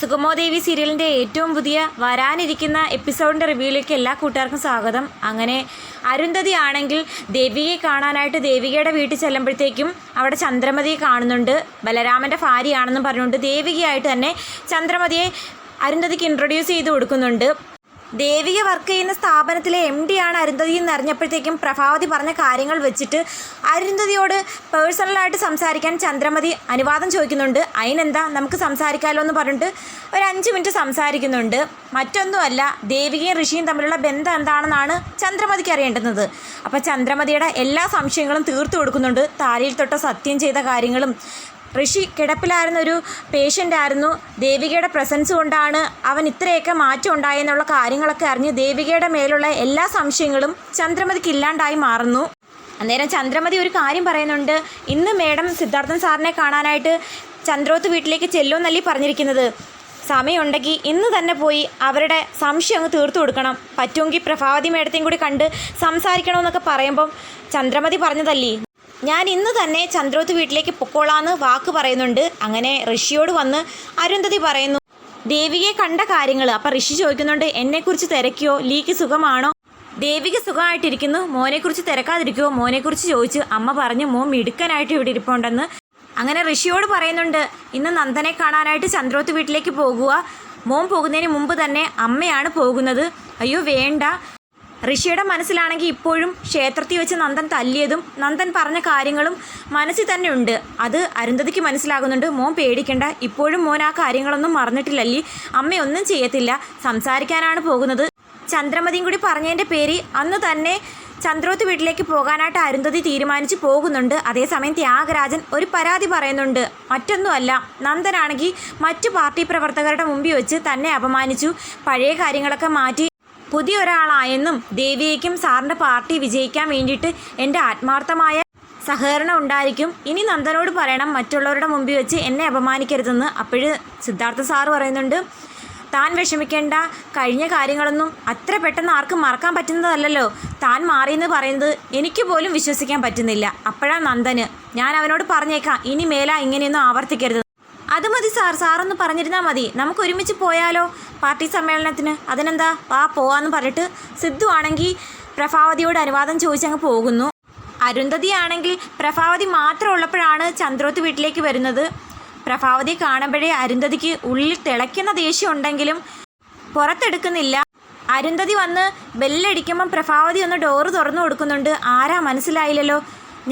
സുഗമോദേവി സീരിയലിന്റെ ഏറ്റവും പുതിയ വരാനിരിക്കുന്ന എപ്പിസോഡിന്റെ റിവ്യൂയിലേക്ക് എല്ലാ കൂട്ടുകാർക്കും സ്വാഗതം. അങ്ങനെ അരുന്ധതി ആണെങ്കിൽ ദേവികയെ കാണാനായിട്ട് ദേവികയുടെ വീട്ടിൽ ചെല്ലുമ്പോഴത്തേക്കും അവിടെ ചന്ദ്രമതിയെ കാണുന്നുണ്ട്. ബലരാമന്റെ ഭാര്യയാണെന്നും പറഞ്ഞുകൊണ്ട് ദേവികയായിട്ട് തന്നെ ചന്ദ്രമതിയെ അരുന്ധതിക്ക് ഇൻട്രൊഡ്യൂസ് ചെയ്ത് കൊടുക്കുന്നുണ്ട്. ദേവിക വർക്ക് ചെയ്യുന്ന സ്ഥാപനത്തിലെ എം ആണ് അരുന്ധതി എന്ന് അറിഞ്ഞപ്പോഴത്തേക്കും പ്രഭാവതി പറഞ്ഞ കാര്യങ്ങൾ വെച്ചിട്ട് അരുന്ധതിയോട് പേഴ്സണലായിട്ട് സംസാരിക്കാൻ ചന്ദ്രമതി അനുവാദം ചോദിക്കുന്നുണ്ട്. അതിനെന്താ നമുക്ക് സംസാരിക്കാമല്ലോ എന്ന് പറഞ്ഞിട്ട് ഒരു അഞ്ച് മിനിറ്റ് സംസാരിക്കുന്നുണ്ട്. മറ്റൊന്നുമല്ല ദേവികയും ഋഷിയും തമ്മിലുള്ള ബന്ധം എന്താണെന്നാണ് ചന്ദ്രമതിക്ക് അറിയേണ്ടുന്നത്. അപ്പോൾ ചന്ദ്രമതിയുടെ എല്ലാ സംശയങ്ങളും തീർത്തു കൊടുക്കുന്നുണ്ട്. താലിയിൽ തൊട്ട സത്യം ചെയ്ത കാര്യങ്ങളും ഋഷി കിടപ്പിലായിരുന്ന ഒരു പേഷ്യന്റ് ആയിരുന്നു ദേവികയുടെ പ്രസൻസ് കൊണ്ടാണ് അവൻ ഇത്രയൊക്കെ മാറ്റം ഉണ്ടായെന്നുള്ള കാര്യങ്ങളൊക്കെ അറിഞ്ഞ് ദേവികയുടെ മേലുള്ള എല്ലാ സംശയങ്ങളും ചന്ദ്രമതിക്ക് ഇല്ലാണ്ടായി മാറുന്നു. അന്നേരം ചന്ദ്രമതി ഒരു കാര്യം പറയുന്നുണ്ട്. ഇന്ന് മേഡം സിദ്ധാർത്ഥൻ സാറിനെ കാണാനായിട്ട് ചന്ദ്രോത്ത് വീട്ടിലേക്ക് ചെല്ലുമെന്നല്ലേ പറഞ്ഞിരിക്കുന്നത്. സമയമുണ്ടെങ്കിൽ ഇന്ന് തന്നെ പോയി അവരുടെ സംശയം അങ്ങ് തീർത്തു കൊടുക്കണം. പറ്റുമെങ്കിൽ പ്രഭാവതി മേഡത്തെയും കൂടി കണ്ട് സംസാരിക്കണമെന്നൊക്കെ പറയുമ്പം ചന്ദ്രമതി പറഞ്ഞതല്ലേ? ഞാൻ ഇന്ന് തന്നെ ചന്ദ്രോത്ത് വീട്ടിലേക്ക് പൊക്കോളാന്ന് വാക്ക് പറയുന്നുണ്ട്. അങ്ങനെ ഋഷിയോട് വന്ന് അരുന്ധതി പറയുന്നു ദേവിയെ കണ്ട കാര്യങ്ങൾ അപ്പം ഋഷി ചോദിക്കുന്നുണ്ട് എന്നെക്കുറിച്ച് തിരക്കിയോ? ലീക്ക് സുഖമാണോ? ദേവിക സുഖമായിട്ടിരിക്കുന്നു. മോനെക്കുറിച്ച് തിരക്കാതിരിക്കുമോ മോനെക്കുറിച്ച് ചോദിച്ച് അമ്മ പറഞ്ഞു മോൻ മിടുക്കനായിട്ട് ഇവിടെ ഇരിപ്പുണ്ടെന്ന്. അങ്ങനെ ഋഷിയോട് പറയുന്നുണ്ട് ഇന്ന് നന്ദനെ കാണാനായിട്ട് ചന്ദ്രോത്ത് വീട്ടിലേക്ക് പോകുക മോൻ പോകുന്നതിന് മുമ്പ് തന്നെ അമ്മയാണ് പോകുന്നത്. അയ്യോ വേണ്ട. ഋഷിയുടെ മനസ്സിലാണെങ്കിൽ ഇപ്പോഴും ക്ഷേത്രത്തിൽ വെച്ച് നന്ദൻ തല്ലിയതും നന്ദൻ പറഞ്ഞ കാര്യങ്ങളും മനസ്സിൽ തന്നെ ഉണ്ട്. അത് അരുന്ധതിക്ക് മനസ്സിലാകുന്നുണ്ട്. മോൻ പേടിക്കണ്ട. ഇപ്പോഴും മോൻ ആ കാര്യങ്ങളൊന്നും മറന്നിട്ടില്ലല്ലേ. അമ്മയൊന്നും ചെയ്യത്തില്ല. സംസാരിക്കാനാണ് പോകുന്നത്. ചന്ദ്രമതിയും കൂടി പറഞ്ഞതിന്റെ പേര് അന്ന് തന്നെ ചന്ദ്രോത്ത് വീട്ടിലേക്ക് പോകാനായിട്ട് അരുന്ധതി തീരുമാനിച്ച് പോകുന്നുണ്ട്. അതേസമയം ത്യാഗരാജൻ ഒരു പരാതി പറയുന്നുണ്ട്. മറ്റൊന്നുമല്ല നന്ദനാണെങ്കിൽ മറ്റു പാർട്ടി പ്രവർത്തകരുടെ മുമ്പിൽ വെച്ച് തന്നെ അപമാനിച്ചു. പഴയ കാര്യങ്ങളൊക്കെ മാറ്റി പുതിയ ഒരാളായെന്നും ദേവിയേക്കും സാറിന്റെ പാർട്ടി വിജയിക്കാൻ വേണ്ടിയിട്ട് എന്റെ ആത്മാർത്ഥമായ സഹകരണം ഉണ്ടായിരിക്കും. ഇനി നന്ദനോട് പറയണം മറ്റുള്ളവരുടെ മുമ്പിൽ വെച്ച് എന്നെ അപമാനിക്കരുതെന്ന് അപ്പോഴ് സിദ്ധാർത്ഥ സാറ് പറയുന്നുണ്ട്. താൻ വിഷമിക്കേണ്ട കഴിഞ്ഞ കാര്യങ്ങളൊന്നും അത്ര പെട്ടെന്ന് ആർക്കും മറക്കാൻ പറ്റുന്നതല്ലല്ലോ. താൻ മാറിയെന്ന് പറയുന്നത് എനിക്ക് പോലും വിശ്വസിക്കാൻ പറ്റുന്നില്ല. അപ്പോഴാണ് നന്ദന് ഞാൻ അവനോട് പറഞ്ഞേക്കാം ഇനി മേല ഇങ്ങനെയൊന്നും ആവർത്തിക്കരുത് അത് മതി സാർ സാറൊന്ന് പറഞ്ഞിരുന്നാൽ മതി. നമുക്ക് ഒരുമിച്ച് പോയാലോ? പാർട്ടി സമ്മേളനത്തിന്. അതിനെന്താ? വാ പോവാന്ന് പറഞ്ഞിട്ട് സിദ്ധു ആണെങ്കിൽ പ്രഭാവതിയോട് അനുവാദം ചോദിച്ചങ്ങ് പോകുന്നു. അരുന്ധതി ആണെങ്കിൽ പ്രഭാവതി മാത്രം ഉള്ളപ്പോഴാണ് ചന്ദ്രോത്ത് വീട്ടിലേക്ക് വരുന്നത്. പ്രഭാവതിയെ കാണുമ്പോഴേ അരുന്ധതിക്ക് ഉള്ളിൽ തിളയ്ക്കുന്ന ദേഷ്യം ഉണ്ടെങ്കിലും പുറത്തെടുക്കുന്നില്ല. അരുന്ധതി വന്ന് ബെല്ലടിക്കുമ്പം പ്രഭാവതി ഒന്ന് ഡോറ് തുറന്നു കൊടുക്കുന്നുണ്ട്. ആരാ മനസ്സിലായില്ലല്ലോ.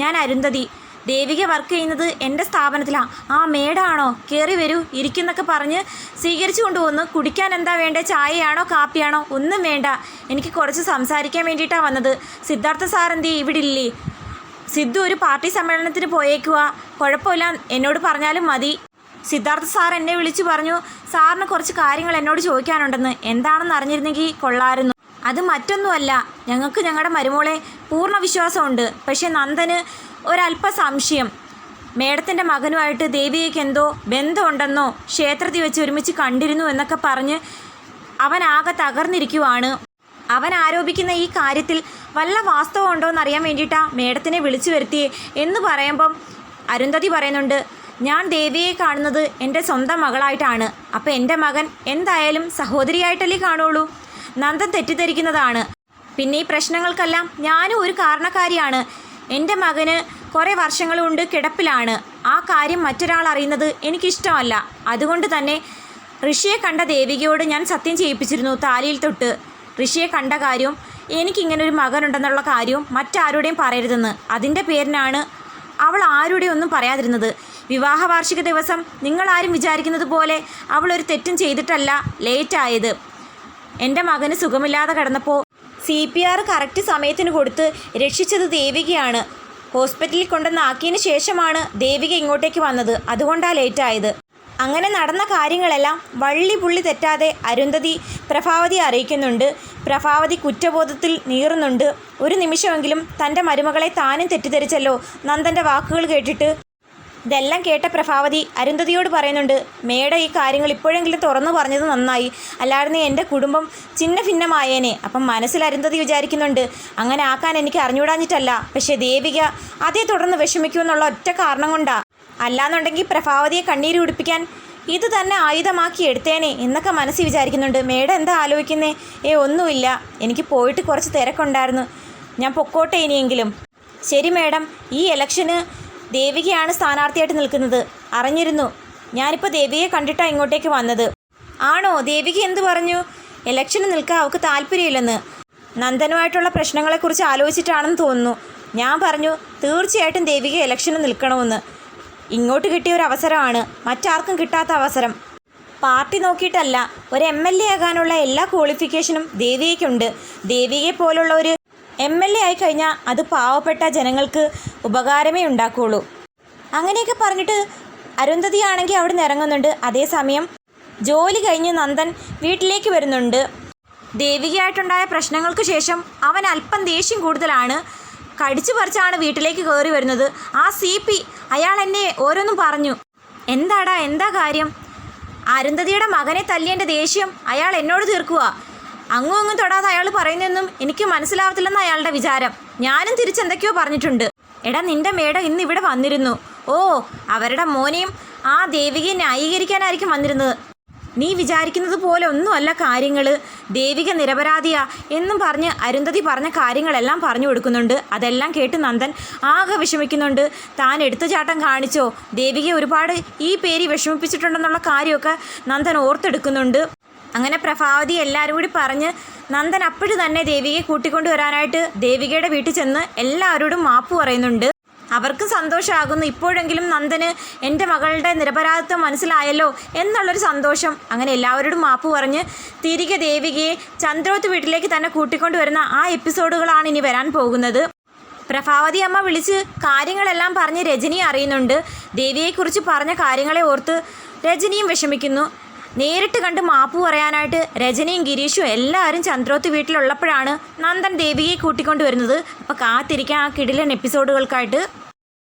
ഞാൻ അരുന്ധതി. ദേവിക വർക്ക് ചെയ്യുന്നത് എന്റെ സ്ഥാപനത്തിലാണ് ആ മേഡാണോ കയറി വരൂ ഇരിക്കുന്നൊക്കെ പറഞ്ഞ് സ്വീകരിച്ചു കൊണ്ടുപോകുന്നു കുടിക്കാൻ എന്താ വേണ്ടത് ചായയാണോ കാപ്പിയാണോ? ഒന്നും വേണ്ട. എനിക്ക് കുറച്ച് സംസാരിക്കാൻ വേണ്ടിയിട്ടാണ് വന്നത്. സിദ്ധാർത്ഥ സാർ എന്തി ഇവിടെ ഇല്ലേ? സിദ്ധു ഒരു പാർട്ടി സമ്മേളനത്തിന് പോയേക്കുക കുഴപ്പമില്ല എന്നോട് പറഞ്ഞാലും മതി. സിദ്ധാർത്ഥ സാർ എന്നെ വിളിച്ചു പറഞ്ഞു സാറിന് കുറച്ച് കാര്യങ്ങൾ എന്നോട് ചോദിക്കാനുണ്ടെന്ന്. എന്താണെന്ന് അറിഞ്ഞിരുന്നെങ്കിൽ കൊള്ളായിരുന്നു അത് മറ്റൊന്നുമല്ല. ഞങ്ങൾക്ക് ഞങ്ങളുടെ മരുമോളെ പൂർണ വിശ്വാസമുണ്ട്. പക്ഷേ നന്ദന് ഒരല്പ സംശയം മേഡത്തിന്റെ മകനുമായിട്ട് ദേവികയ്ക്ക് എന്തോ ബന്ധമുണ്ടെന്നോ ക്ഷേത്രത്തിൽ വെച്ച് ഒരുമിച്ച് കണ്ടിരുന്നു എന്നൊക്കെ പറഞ്ഞ് അവൻ ആകെ തകർന്നിരിക്കുവാണ്. അവൻ ആരോപിക്കുന്ന ഈ കാര്യത്തിൽ വല്ല വാസ്തവം ഉണ്ടോ എന്നറിയാൻ വേണ്ടിയിട്ടാണ് മേഡത്തിനെ വിളിച്ചു വരുത്തിയേ എന്ന് പറയുമ്പം അരുന്ധതി പറയുന്നുണ്ട് ഞാൻ ദേവിയെ കാണുന്നത് എന്റെ സ്വന്തം മകളായിട്ടാണ്. അപ്പോൾ എന്റെ മകൻ എന്തായാലും സഹോദരിയായിട്ടല്ലേ കാണുള്ളൂ? നന്ദൻ തെറ്റിദ്ധരിക്കുന്നതാണ്. പിന്നെ ഈ പ്രശ്നങ്ങൾക്കെല്ലാം ഞാനും ഒരു കാരണക്കാരിയാണ്. എന്റെ മകന് കുറേ വർഷങ്ങളുണ്ട് കിടപ്പിലാണ്. ആ കാര്യം മറ്റൊരാൾ അറിയുന്നത് എനിക്കിഷ്ടമല്ല. അതുകൊണ്ട് തന്നെ ഋഷിയെ കണ്ട ദേവികയോട് ഞാൻ സത്യം ചെയ്യിപ്പിച്ചിരുന്നു താലിയിൽ തൊട്ട്. ഋഷിയെ കണ്ട കാര്യവും എനിക്കിങ്ങനെ ഒരു മകനുണ്ടെന്നുള്ള കാര്യവും മറ്റാരുടെയും പറയരുതെന്ന്. അതിന്റെ പേരിനാണ് അവൾ ആരുടെയും ഒന്നും പറയാതിരുന്നത്. വിവാഹ വാർഷിക ദിവസം നിങ്ങളാരും വിചാരിക്കുന്നത് പോലെ അവളൊരു തെറ്റും ചെയ്തിട്ടല്ല. ലേറ്റായത് എന്റെ മകന് സുഖമില്ലാതെ കിടന്നപ്പോൾ സി പി ആർ കറക്റ്റ് സമയത്തിന് കൊടുത്ത് രക്ഷിച്ചത് ദേവികയാണ്. ഹോസ്പിറ്റലിൽ കൊണ്ടുവന്നാക്കിയതിന് ശേഷമാണ് ദേവിക ഇങ്ങോട്ടേക്ക് വന്നത്. അതുകൊണ്ടാണ് ലേറ്റായത് അങ്ങനെ നടന്ന കാര്യങ്ങളെല്ലാം വള്ളി പുള്ളി തെറ്റാതെ അരുന്ധതി പ്രഭാവതി അറിയിക്കുന്നുണ്ട്. പ്രഭാവതി കുറ്റബോധത്തിൽ നീറുന്നുണ്ട്. ഒരു നിമിഷമെങ്കിലും തന്റെ മരുമകളെ താനും തെറ്റിദ്ധരിച്ചല്ലോ. നന്ദന്റെ വാക്കുകൾ കേട്ടിട്ട് ഇതെല്ലാം കേട്ട പ്രഭാവതി അരുന്ധതിയോട് പറയുന്നുണ്ട് മേഡ ഈ കാര്യങ്ങൾ ഇപ്പോഴെങ്കിലും തുറന്നു പറഞ്ഞത് നന്നായി. അല്ലായിരുന്നു എന്റെ കുടുംബം ചിന്ന ഭിന്നമായേനെ അപ്പം മനസ്സിൽ അരുന്ധതി വിചാരിക്കുന്നുണ്ട് അങ്ങനെ ആക്കാൻ എനിക്ക് അറിഞ്ഞുകൂടാഞ്ഞിട്ടല്ല. പക്ഷേ ദേവിക അതേ തുടർന്ന് വിഷമിക്കുമെന്നുള്ള ഒറ്റ കാരണം കൊണ്ടാ. അല്ലാന്നുണ്ടെങ്കിൽ പ്രഭാവതിയെ കണ്ണീര് കുടിപ്പിക്കാൻ ഇത് തന്നെ ആയുധമാക്കി എടുത്തേനെ എന്നൊക്കെ മനസ്സിൽ വിചാരിക്കുന്നുണ്ട്. മേഡം എന്താ ആലോചിക്കുന്നേ? ഏ ഒന്നുമില്ല. എനിക്ക് പോയിട്ട് കുറച്ച് തിരക്കുണ്ടായിരുന്നു. ഞാൻ പൊക്കോട്ടെ ഇനിയെങ്കിലും. ശരി മേഡം. ഈ ഇലക്ഷന് ദേവികയാണ് സ്ഥാനാർത്ഥിയായിട്ട് നിൽക്കുന്നത്. അറിഞ്ഞിരുന്നു. ഞാനിപ്പോൾ ദേവികയെ കണ്ടിട്ടാണ് ഇങ്ങോട്ടേക്ക് വന്നത്. ആണോ? ദേവിക എന്ത് പറഞ്ഞു? ഇലക്ഷന് നിൽക്കാൻ അവൾക്ക് താല്പര്യമില്ലെന്ന്. നന്ദനുമായിട്ടുള്ള പ്രശ്നങ്ങളെക്കുറിച്ച് ആലോചിച്ചിട്ടാണെന്ന് തോന്നുന്നു. ഞാൻ പറഞ്ഞു തീർച്ചയായിട്ടും ദേവിക ഇലക്ഷന് നിൽക്കണമെന്ന്. ഇങ്ങോട്ട് കിട്ടിയ ഒരു അവസരമാണ്. മറ്റാർക്കും കിട്ടാത്ത അവസരം. പാർട്ടി നോക്കിയിട്ടല്ല ഒരു എം എൽ എ ആകാനുള്ള എല്ലാ ക്വാളിഫിക്കേഷനും ദേവികയ്ക്കുണ്ട്. ദേവികയെ പോലുള്ള ഒരു എം എൽ എ ആയി കഴിഞ്ഞാൽ അത് പാവപ്പെട്ട ജനങ്ങൾക്ക് ഉപകാരമേ ഉണ്ടാക്കുകയുള്ളൂ അങ്ങനെയൊക്കെ പറഞ്ഞിട്ട് അരുന്ധതി ആണെങ്കിൽ അവിടെ നിന്ന് ഇറങ്ങുന്നുണ്ട് അതേസമയം ജോലി കഴിഞ്ഞ് നന്ദൻ വീട്ടിലേക്ക് വരുന്നുണ്ട്. ദേവികയായിട്ടുണ്ടായ പ്രശ്നങ്ങൾക്ക് ശേഷം അവൻ അല്പം ദേഷ്യം കൂടുതലാണ്. കടിച്ചു പറിച്ചാണ് വീട്ടിലേക്ക് കയറി വരുന്നത്. ആ സി പി അയാൾ എന്നെ ഓരോന്നും പറഞ്ഞു. എന്താടാ എന്താ കാര്യം? അരുന്ധതിയുടെ മകനെ തല്ലിയന്റെ ദേഷ്യം അയാൾ എന്നോട് തീർക്കുക അങ്ങും അങ്ങും തൊടാതെ അയാൾ പറയുന്നതെന്നും എനിക്ക് മനസ്സിലാവത്തില്ലെന്ന് അയാളുടെ വിചാരം. ഞാനും തിരിച്ചെന്തൊക്കെയോ പറഞ്ഞിട്ടുണ്ട്. എടാ നിന്റെ മേഡം ഇന്ന് ഇവിടെ വന്നിരുന്നു. ഓ അവരുടെ മോനെയും ആ ദേവികയെ ന്യായീകരിക്കാനായിരിക്കും വന്നിരുന്നത്. നീ വിചാരിക്കുന്നത് പോലെ ഒന്നുമല്ല കാര്യങ്ങൾ ദേവിക നിരപരാധിയാ എന്നും പറഞ്ഞ് അരുന്ധതി പറഞ്ഞ കാര്യങ്ങളെല്ലാം പറഞ്ഞു കൊടുക്കുന്നുണ്ട്. അതെല്ലാം കേട്ട് നന്ദൻ ആകെ വിഷമിക്കുന്നുണ്ട്. താൻ എടുത്തുചാട്ടം കാണിച്ചോ? ദേവികയെ ഒരുപാട് ഈ പേര് വിഷമിപ്പിച്ചിട്ടുണ്ടെന്നുള്ള കാര്യമൊക്കെ നന്ദൻ ഓർത്തെടുക്കുന്നുണ്ട്. അങ്ങനെ പ്രഭാവതി എല്ലാവരും കൂടി പറഞ്ഞ് നന്ദൻ അപ്പോഴും തന്നെ ദേവികയെ കൂട്ടിക്കൊണ്ടുവരാനായിട്ട് ദേവികയുടെ വീട്ടിൽ ചെന്ന് എല്ലാവരോടും മാപ്പ് പറയുന്നുണ്ട്. അവർക്കും സന്തോഷമാകുന്നു ഇപ്പോഴെങ്കിലും നന്ദന് എന്റെ മകളുടെ നിരപരാധിത്വം മനസ്സിലായല്ലോ എന്നുള്ളൊരു സന്തോഷം. അങ്ങനെ എല്ലാവരോടും മാപ്പ് പറഞ്ഞ് തിരികെ ദേവികയെ ചന്ദ്രോത്ത് വീട്ടിലേക്ക് തന്നെ കൂട്ടിക്കൊണ്ടുവരുന്ന ആ എപ്പിസോഡുകളാണ് ഇനി വരാൻ പോകുന്നത്. പ്രഭാവതി അമ്മ വിളിച്ച് കാര്യങ്ങളെല്ലാം പറഞ്ഞ് രജനി അറിയുന്നുണ്ട്. ദേവിയെക്കുറിച്ച് പറഞ്ഞ കാര്യങ്ങളെ ഓർത്ത് രജനിയും വിഷമിക്കുന്നു. നേരിട്ട് കണ്ട് മാപ്പ് പറയാനായിട്ട് രജനിയും ഗിരീഷും എല്ലാവരും ചന്ദ്രോത്ത് വീട്ടിലുള്ളപ്പോഴാണ് നന്ദൻ ദേവിയെ കൂട്ടിക്കൊണ്ടുവരുന്നത്. അപ്പോൾ കാത്തിരിക്കാൻ ആ കിടിലൻ എപ്പിസോഡുകൾക്കായിട്ട്.